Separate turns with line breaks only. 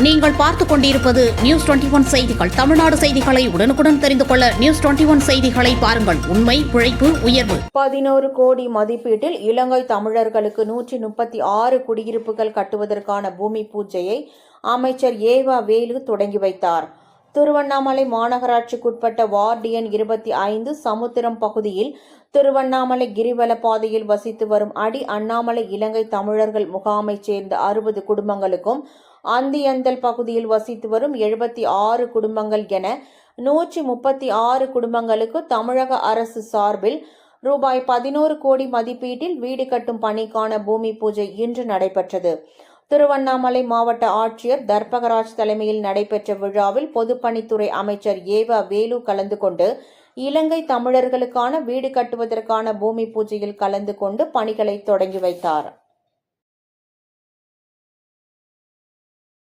நீங்கள் பார்த்துக் கொண்டிருப்பது நியூஸ் டுவெண்டி ஒன் செய்திகள். தமிழ்நாடு செய்திகளை உடனுக்குடன் தெரிந்து கொள்ள நியூஸ் டுவெண்டி ஒன் செய்திகளை பாருங்கள். உண்மை உழைப்பு உயர்வு.
பதினோரு கோடி மதிப்பீட்டில் இலங்கை தமிழர்களுக்கு நூற்றி முப்பத்தி ஆறு குடியிருப்புகள் கட்டுவதற்கான பூமி பூஜையை அமைச்சர் ஏவா வேலு தொடங்கி வைத்தார். திருவண்ணாமலை மாநகராட்சிக்குட்பட்ட வார்டு எண் இருபத்தி ஐந்து சமுத்திரம் பகுதியில் திருவண்ணாமலை கிரிவல பாதையில் வசித்து வரும் அடி அண்ணாமலை இலங்கை தமிழர்கள் முகாமைச் சேர்ந்த அறுபது குடும்பங்களுக்கும் அந்தியந்தல் பகுதியில் வசித்து வரும் எழுபத்தி ஆறு குடும்பங்கள் என நூற்றி முப்பத்தி ஆறு குடும்பங்களுக்கு தமிழக அரசு சார்பில் ரூபாய் பதினோரு கோடி மதிப்பீட்டில் வீடு கட்டும் பணிக்கான பூமி பூஜை இன்று நடைபெற்றது. திருவண்ணாமலை மாவட்ட ஆட்சியர் தர்பகராஜ் தலைமையில் நடைபெற்ற விழாவில் பொதுப்பணித்துறை அமைச்சர் ஏவா வேலு கலந்து கொண்டு இலங்கை தமிழர்களுக்கான வீடு கட்டுவதற்கான பூமி பூஜையில் கலந்து கொண்டு பணிகளை தொடங்கி வைத்தார்.